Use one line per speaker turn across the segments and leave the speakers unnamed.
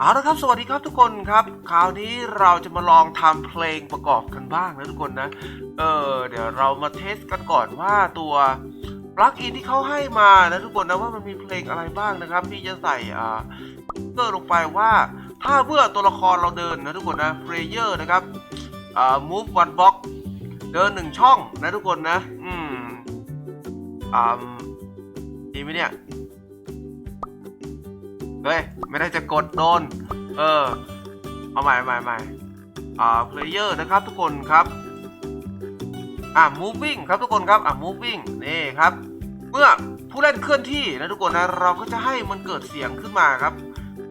เอาละครับสวัสดีครับทุกคนครับ คราวนี้เราจะมาลองทำเพลงประกอบกันบ้างนะทุกคนนะ เออเดี๋ยวเรามาเทสกันก่อนว่าตัวปลั๊กอินที่เขาให้มานะทุกคนนะว่ามันมีเพลงอะไรบ้างนะครับ ที่จะใส่อ่าเกอร์ลงไปว่าถ้าเมื่อตัวละครเราเดินนะทุกคนนะ player นะครับอ่า move one block เดินหนึ่งช่องนะทุกคนนะ อืมอ่าดีไหมเนี่ย เฮ้ย ไม่ได้จะกดโดน เออ เอาใหม่ใหม่ใหม่อ่า player นะครับทุกคนครับ อ่า moving ครับทุกคนครับ อ่า moving นี่ครับ เมื่อผู้เล่นเคลื่อนที่นะทุกคนนะ เราก็จะให้มันเกิดเสียงขึ้นมาครับ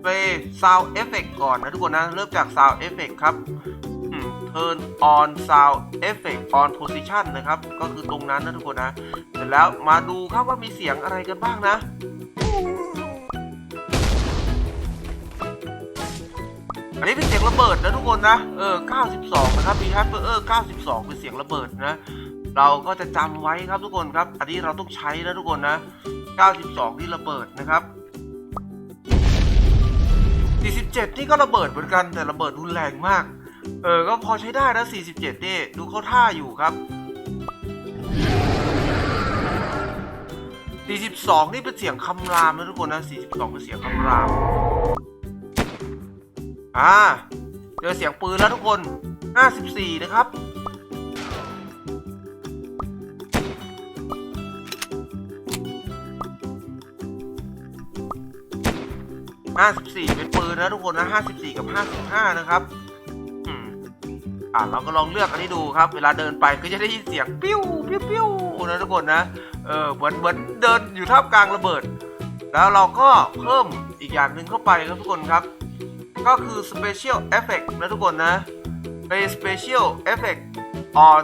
play sound effect ก่อนนะทุกคนนะ เริ่มจาก sound effect ครับ turn on sound effect on position นะครับ ก็คือตรงนั้นนะทุกคนนะ เสร็จแล้วมาดูครับว่ามีเสียงอะไรกันบ้างนะ อันนี้เป็นเสียงระเบิดนะทุกคนนะ เออ 92 นะครับมีฮัตเออร์92 เป็นเสียงระเบิดนะ เราก็จะจำไว้ครับทุกคนครับ อันนี้เราต้องใช้นะทุกคนนะ 92 นี่ระเบิดนะครับ 47 นี่ก็ระเบิดเหมือนกันแต่ระเบิดรุนแรงมาก เออ ก็พอใช้ได้นะ 47 นี่ดูเข้าท่าอยู่ครับ42 นี่เป็นเสียงคำรามนะทุกคนนะ 42 เป็นเสียงคำราม อ่าเจอเสียงปืนแล้วทุกคน 54 นะครับ 54 เป็นปืนนะทุกคนนะ 54 กับ 55 นะครับอ่าเราก็ลองเลือกอันนี้ดูครับ เวลาเดินไปก็จะได้ยินเสียงปิ้วปิ้วปิ้วนะทุกคนนะ เออเหมือนเหมือนเดินอยู่ท่ามกลางระเบิด แล้วเราก็เพิ่มอีกอย่างหนึ่งเข้าไปครับทุกคนครับ ก็คือ special effect นะทุกคนนะเป็น special effect on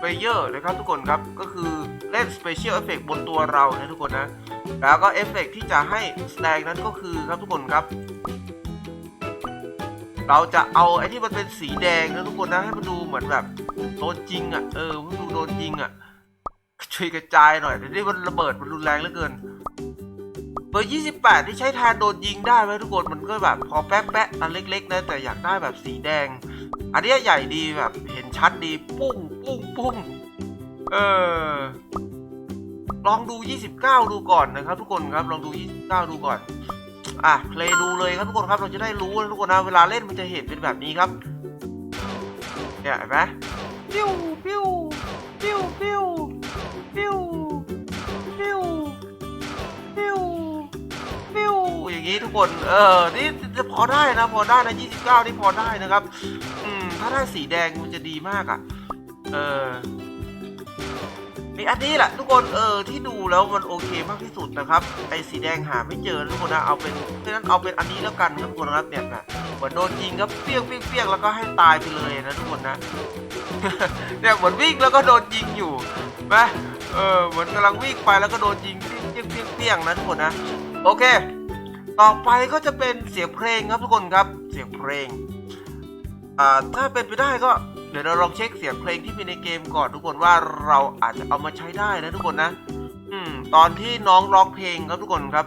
player นะครับทุกคนครับก็คือเล่น special effect บนตัวเรานะทุกคนนะ แล้วก็เอฟเฟกที่จะให้แสดงนั้นก็คือครับทุกคนครับ เราจะเอาไอ้ที่มันเป็นสีแดงนะทุกคนนะให้มันดูเหมือนแบบโดนจริงอะเออมันดูโดนจริงอะช่วยกระจายหน่อยแต่นี่มันระเบิดมันรุนแรงเหลือเกิน บอร์ 28 ที่ใช้ทานโดนยิงได้ไหมทุกคน มันก็แบบพอแป๊ะแป๊ะอันเล็ก ๆ นะ แต่อยากได้แบบสีแดง อันนี้ใหญ่ดีแบบเห็นชัดดี ปุ้งปุ้งปุ้งเออ ลองดู 29 ดูก่อนนะครับทุกคนครับ ลองดู 29 ดูก่อน อะ เพลย์ดูเลยครับทุกคนครับ เราจะได้รู้นะทุกคนนะ เวลาเล่นมันจะเห็นเป็นแบบนี้ครับ เนี่ยเห็นไหมปิ้วปิ้วปิ้วปิ้วปิ้วปิ้วปิ้ว อย่างนี้ทุกคน เออ นี่จะพอได้นะพอได้นะ29 นี่พอได้นะครับ อืม ถ้าได้สีแดงมันจะดีมากอะ เออมีอันนี้แหละทุกคน เออ ที่ดูแล้วมันโอเคมากที่สุดนะครับ ไอ้สีแดงหาไม่เจอทุกคนนะ เอาเป็นเพราะนั้นเอาเป็นอันนี้แล้วกันทุกคนนะครับเนี่ยนะเหมือนโดนยิงก็เปี้ยงเปี้ยงเปี้ยงแล้วก็ให้ตายไปเลยนะทุกคนนะ เนี่ยเหมือนวิ่งแล้วก็โดนยิงอยู่ไหมเออเหมือนกำลังวิ่งไปแล้วก็โดนยิงเปี้ยงเปี้ยงเปี้ยงนะทุกคนนะ โอเค ต่อไปก็จะเป็นเสียงเพลงครับทุกคนครับเสียงเพลงถ้าเป็นไปได้ก็เดี๋ยวเราลองเช็คเสียงเพลงที่มีในเกมก่อนทุกคนว่าเราอาจจะเอามาใช้ได้นะทุกคนนะ อืมตอนที่น้องร้องเพลงครับทุกคนครับ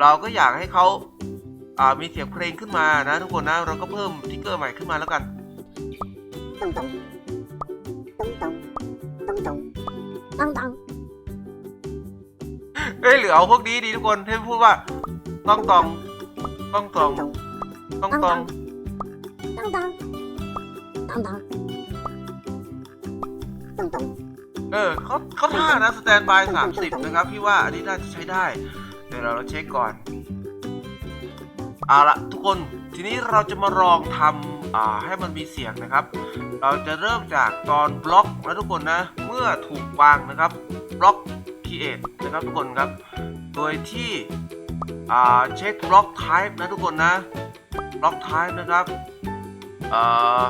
เราก็อยากให้เขาามีเสียงเพลงขึ้นมานะ ทุกคนนะเราก็เพิ่มทิกเกอร์ใหม่ขึ้นมาแล้วกันเอ้ยเหลือเอาพวกนี้ดีทุกคนให้พูดว่า ต้องตองต้องตอง
咚咚，
ต้องตอง
当当，当当，咚咚，
เออเขาเขาท่านะสแตนบายสามสิบนะครับ พี่ว่าอันนี้น่าจะใช้ได้ เดี๋ยวเราเช็คก่อน เอาละทุกคนทีนี้เราจะมาลองทำอ่าให้มันมีเสียงนะครับ เราจะเริ่มจากตอนบล็อกนะทุกคนนะ เมื่อถูกวางนะครับบล็อก create นะครับทุกคนครับ โดยที่ อ่าเช็คบล็อก type นะทุกคนนะบล็อก type นะครับอ่า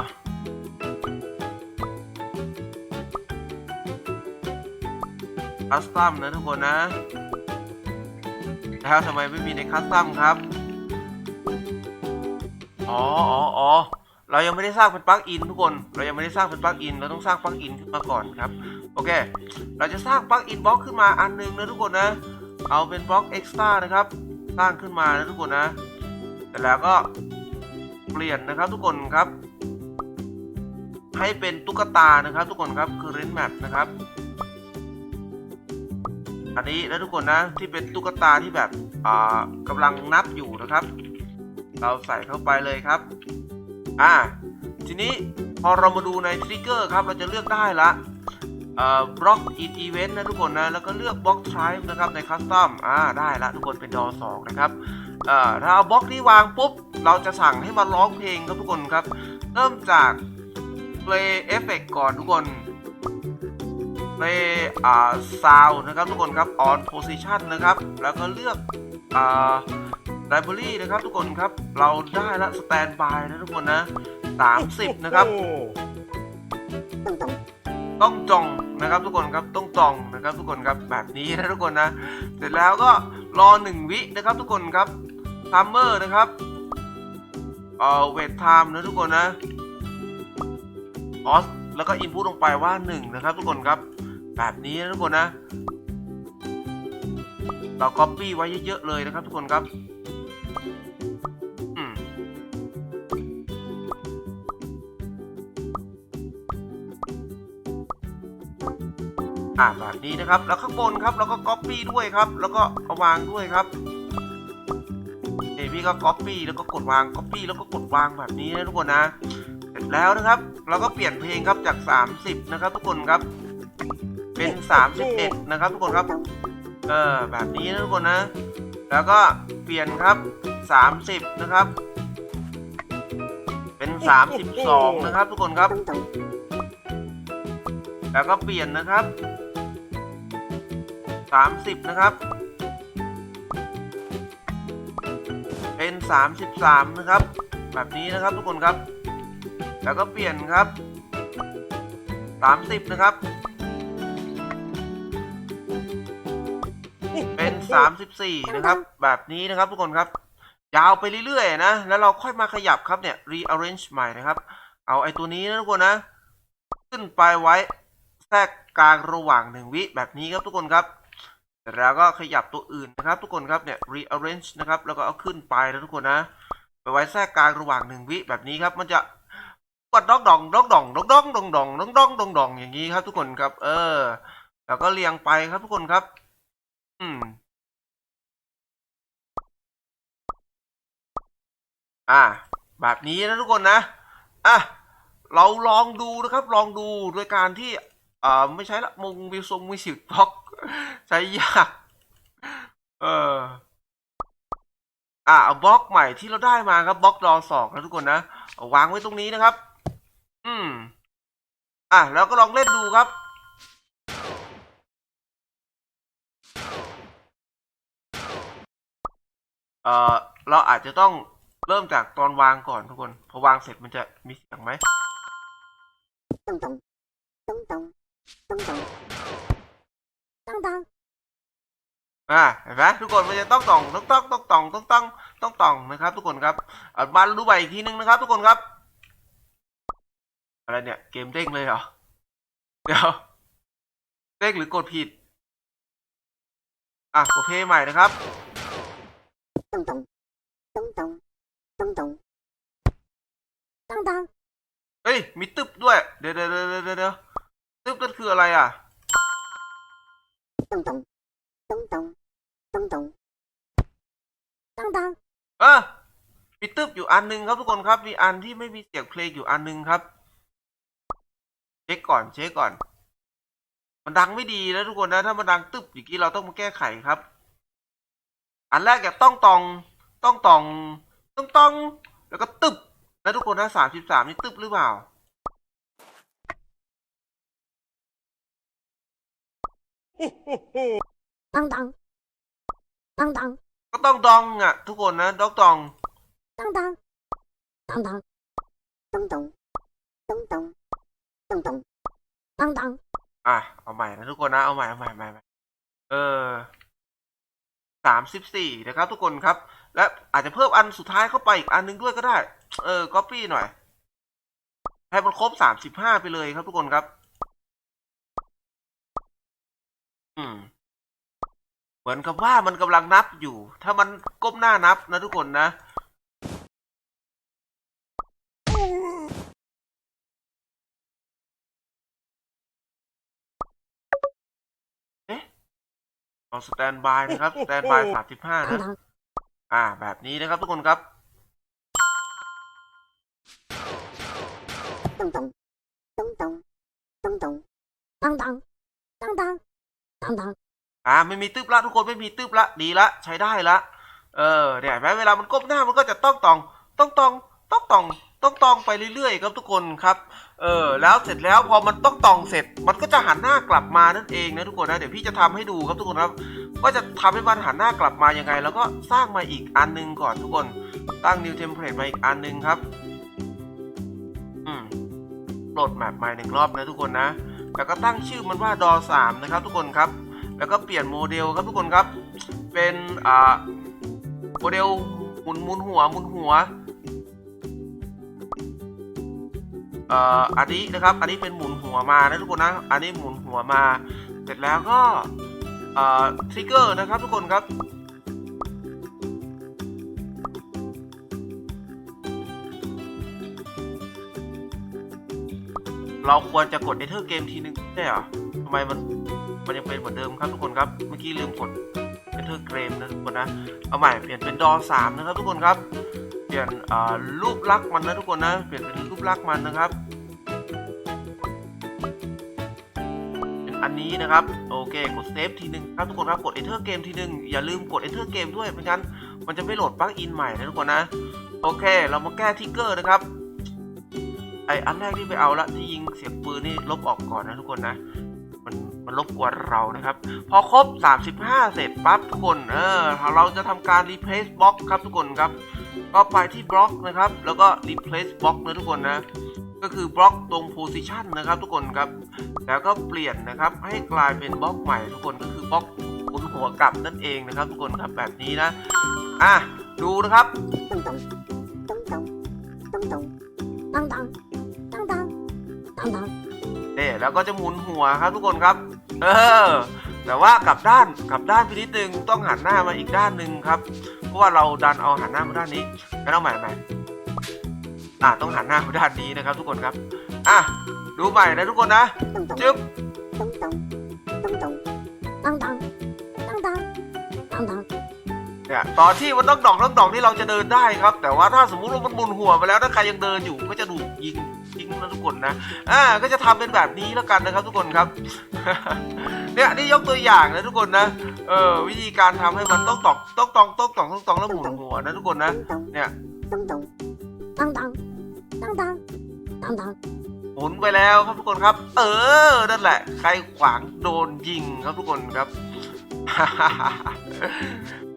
คัสตัมนะทุกคนนะแล้วทำไมไม่มีในคัสตัมครับ อ๋ออ๋ออ๋อเรายังไม่ได้สร้างเป็นปลั๊กอินทุกคน เรายังไม่ได้สร้างเป็นปลั๊กอิน เราต้องสร้างปลั๊กอินขึ้นมาก่อนครับ โอเค เราจะสร้างปลั๊กอินบล็อกขึ้นมาอันหนึงนะทุกคนนะ เอาเป็นบล็อกเอ็กซ์ตร้านะครับ สร้างขึ้นมานะทุกคนนะเสร็จแล้วก็เปลี่ยนนะครับทุกคนครับ ให้เป็นตุ๊กตานะครับ ทุกคนครับคือเรนแมปนะครับ อันนี้นะทุกคนนะที่เป็นตุ๊กตาที่แบบอ่ากำลังนับอยู่นะครับ เราใส่เข้าไปเลยครับอ่าทีนี้พอเรามาดูในทริกเกอร์ครับเราจะเลือกได้ละ บล็อกอินอีเวนต์นะทุกคนนะ แล้วก็เลือกบล็อกทรินะครับในคัสตอมอ่าได้ละทุกคนเป็นดอสองนะครับเอ่อถ้าเอาบล็อกนี้วางปุ๊บ เราจะสั่งให้มาร้องเพลงครับทุกคนครับ เริ่มจาก play effect ก่อนทุกคน play อ่า sound นะครับทุกคนครับ on position นะครับ แล้วก็เลือกอ่า library นะครับทุกคนครับ เราได้ละ standby นะทุกคนนะ 30 นะครับ ต้องจองนะครับทุกคนครับต้องจองนะครับทุกคนครับแบบนี้นะทุกคนนะ เสร็จแล้วก็รอ1วินะครับทุกคนครับทมเมอร์นะครับเอ่อเวทไทม์นะทุกคนนะออสแล้วก็อินพุตลงไปว่า1นะครับ ทุกคนครับ แบบนี้นะทุกคนนะ เรา Copy ไว้เยอะๆเลยนะครับ ทุกคนครับ อ่าแบบนี้นะครับ แล้วข้างบนครับเราก็ Copy ด้วยครับ แล้วก็เอาวางด้วยครับเอพี่ก็ Copy แล้วก็กดวาง Copy แล้วก็กดวางแบบนี้นะทุกคนนะเสร็จแล้วนะครับ เราก็เปลี่ยนเพลงครับจาก 30 นะครับ ทุกคนครับ เป็น 31 นะครับ ทุกคนครับ เออแบบนี้นะทุกคนนะ แล้วก็เปลี่ยนครับ 30 นะครับ เป็น 32 นะครับ ทุกคนครับแล้วก็เปลี่ยนนะครับ 30 นะครับ เป็น 33 นะครับ แบบนี้นะครับทุกคนครับ แล้วก็เปลี่ยนครับ 30 นะครับ เป็น 34 นะครับ แบบนี้นะครับทุกคนครับ ยาวไปเรื่อยๆนะ แล้วเราค่อยมาขยับครับเนี่ย rearrange ใหม่นะครับ เอาไอ้ตัวนี้นะทุกคนนะ ขึ้นไปไว้แทรกกลางระหว่างหนึ่งวิแบบนี้ครับทุกคนครับ แล้วก็ขยับตัวอื่นนะครับ ทุกคนครับเนี่ย rearrange นะครับแล้วก็เอาขึ้นไปนะทุกคนนะ ไปไว้แทรกกลางระหว่างหนึ่งวิแบบนี้ครับ มันจะวัดดองดองดองดองดองดองดองดองดองดองดองดองอย่างนี้ครับ ทุกคนครับ เออ แล้วก็เรียงไปครับทุกคนครับ อืม อ่า แบบนี้นะทุกคนนะอะเราลองดูนะครับ ลองดูโดยการที่อ่าไม่ใช้ละมุงวิวซงวิสิบท็อก ใช้ยาก เออ อะเอาบล็อกใหม่ที่เราได้มาครับบล็อกรอสองนะทุกคนนะเอาวางไว้ตรงนี้นะครับ อืม อะแล้วก็ลองเล่นดูครับเอ่อเราอาจจะต้องเริ่มจากตอนวางก่อนทุกคน พอวางเสร็จมันจะมีเสียงไหม
ตอง
อ่าเห็นไหมทุกคนมันจะต้องต่องต้องต้องต้องต่องต้องต้องต้องต่องนะครับ ทุกคนครับมาดูใบอีกทีนึงนะครับ ทุกคนครับ อะไรเนี่ย เกมเด้งเลยเหรอเดี๋ยวเด้งหรือกดผิด อะกดเพย์ใหม่นะครับ
ตองตองตอ
งตองตองตองตองตองเฮ้ยมีตึบด้วย เดี๋ยวเดี๋ยวเดี๋ยวเดี๋ยวตึบนั่นคืออะไรอะ
咚咚咚咚咚咚咚咚
เออมีตึบอยู่อันหนึงครับทุกคนครับ มีอันที่ไม่มีเสียงเพลงอยู่อันหนึงครับ เช็คก่อน เช็คก่อน มันดังไม่ดีนะทุกคนนะ ถ้ามันดังตึบอย่างนี้เราต้องมาแก้ไขครับ อันแรกอย่าต้องตอง ต้องตอง ต้องต้อง แล้วก็ตึบนะทุกคนนะสามสิบสามนี่ตึบหรือเปล่า
ตังตังตังตัง
ก็ต้องดองอะ ทุกคนนะดอกตอง
ตังตังตังตังตงตงตงตงตงตงตังตัง
อะเอาใหม่นะทุกคนนะเอาใหม่เอาใหม่ใหม่เออสามสิบสี่นะครับ ทุกคนครับ และอาจจะเพิ่มอันสุดท้ายเข้าไปอีกอันนึงด้วยก็ได้ เออก๊อปปี้หน่อยให้มันครบสามสิบห้าไปเลยครับทุกคนครับอืม เหมือนกับว่ามันกำลังนับอยู่ ถ้ามันก้มหน้านับนะทุกคนนะ เอาสแตนบายนะครับ สแตนบายสามสิบห้า
当
นะ
当
อ่า แบบนี้นะครับทุกคนครับ
咚咚咚咚咚咚当当当当当当
อ่าไม่มีตึ๊บละทุกคนไม่มีตึ๊บละดีละใช้ได้ละ เออเนี่ยแม้เวลามันก้มหน้ามันก็จะต้องตองต้องตองต้องตองต้องตองไปเรื่อยๆครับทุกคนครับ เออแล้วเสร็จแล้วพอมันต้องตองเสร็จ มันก็จะหันหน้ากลับมานั่นเองนะทุกคนนะเดี๋ยวพี่จะทำให้ดูครับทุกคนครับว่าจะทำให้มันหันหน้ากลับมายังไง แล้วก็สร้างมาอีกอันหนึงก่อนทุกคน ตั้ง new template มาอีกอันหนึงครับ อืมโหลดแมปใหม่หนึ่งรอบนะทุกคนนะ แล้วก็ตั้งชื่อมันว่าดอสามนะครับทุกคนครับ แล้วก็เปลี่ยนโมเดลครับทุกคนครับ เป็นอ่าโมเดลหมุนหมุนหัวหมุนหัวเอ่ออันนี้นะครับ อันนี้เป็นหมุนหัวมานะทุกคนนะ อันนี้หมุนหัวมา เสร็จแล้วก็เอ่อทริกเกอร์นะครับทุกคนครับ เราควรจะกด Enter เกมทีนึงใช่เหรอทำไมมันมันยังเป็นเหมือนเดิมครับทุกคนครับ เมื่อกี้ลืมกด Enter เกมนะทุกคนนะ เอาใหม่เปลี่ยนเป็นดอสามนะครับทุกคนครับ เปลี่ยนรูปลักษณ์มันนะทุกคนนะ เปลี่ยนเป็นรูปลักษณ์มันนะครับเป็นอันนี้นะครับโอเคกดเซฟทีนึงครับทุกคนครับกด Enter เกมทีนึงอย่าลืมกด Enter เกมด้วยไม่งั้นมันจะไม่โหลดปลั๊กอินใหม่นะทุกคนนะ โอเค เรามาแก้ทิกเกอร์นะครับ ออันแรกที่ไปเอาละที่ยิงเสียงปืนนี่ลบออกก่อนนะทุกคนนะ มันมันรบกวนเรานะครับ พอครบ 35 เสร็จปั๊บทุกคนเออเราจะทำการ replace block ครับทุกคนครับก็ไปที่บล็อกนะครับ แล้วก็ replace block นะทุกคนนะก็คือบล็อกตรง position นะครับ ทุกคนครับ แล้วก็เปลี่ยนนะครับให้กลายเป็นบล็อกใหม่ทุกคนก็คือบล็อกหมุนหัวกลับนั่นเองนะครับ ทุกคนครับแบบนี้นะ อะ ดูนะครับ เนี่ยแล้วก็จะหมุนหัวครับทุกคนครับ เออ แต่ว่ากลับด้านกลับด้านไปนิดนึงต้องหันหน้ามาอีกด้านหนึ่งครับ เพราะว่าเราดันเอาหันหน้ามาด้านนี้งั้นเองใหม่ใหม่อ่าต้องหันหน้ามาด้านนี้นะครับ ทุกคนครับ อะดูใหม่นะทุกคนนะจึ๊บต่ตอนที่มันต้องดอกต้องดอกนี่เราจะเดินได้ครับ แต่ว่าถ้าสมมุติว่ามันบุนหัวไปแล้วถ้าใครยังเดินอยู่ก็จะดูยิง นะทุกคนนะอ่าก็จะทำเป็นแบบนี้แล้วกันนะครับ ทุกคนครับเนี่ยนี่ยกตัวอย่างนะทุกคนนะเออวิธีการทำให้มันต้องตอกต้องตองต้องตองต้องตองแล้วหมุนหัวนะทุกคนนะ เนี่ยหมุนไปแล้วครับทุกคนครับ เออนั่นแหละ ใครขวางโดนยิงครับทุกคนครับ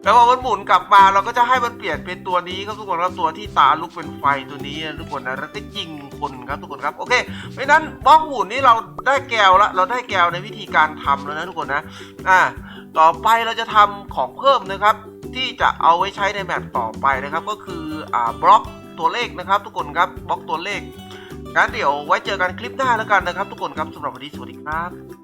แล้วพอมันหมุนกลับมาเราก็จะให้มันเปลี่ยนเป็นตัวนี้ครับทุกคนครับตัวที่ตาลุกเป็นไฟตัวนี้ทุกคนนะแล้วก็ยิงคนครับทุกคนครับโอเคเพราะนั้นบล็อกหมุนนี่เราได้แก้วละเราได้แก้วในวิธีการทำแล้วนะทุกคนนะอ่าต่อไปเราจะทำของเพิ่มนะครับ ที่จะเอาไว้ใช้ในแมปต่อไปนะครับ ก็คืออ่าบล็อกตัวเลขนะครับ ทุกคนครับบล็อกตัวเลขงั้นเดี๋ยวไว้เจอกันคลิปหน้าแล้วกันนะครับ ทุกคนครับสำหรับวันนี้สวัสดีครับ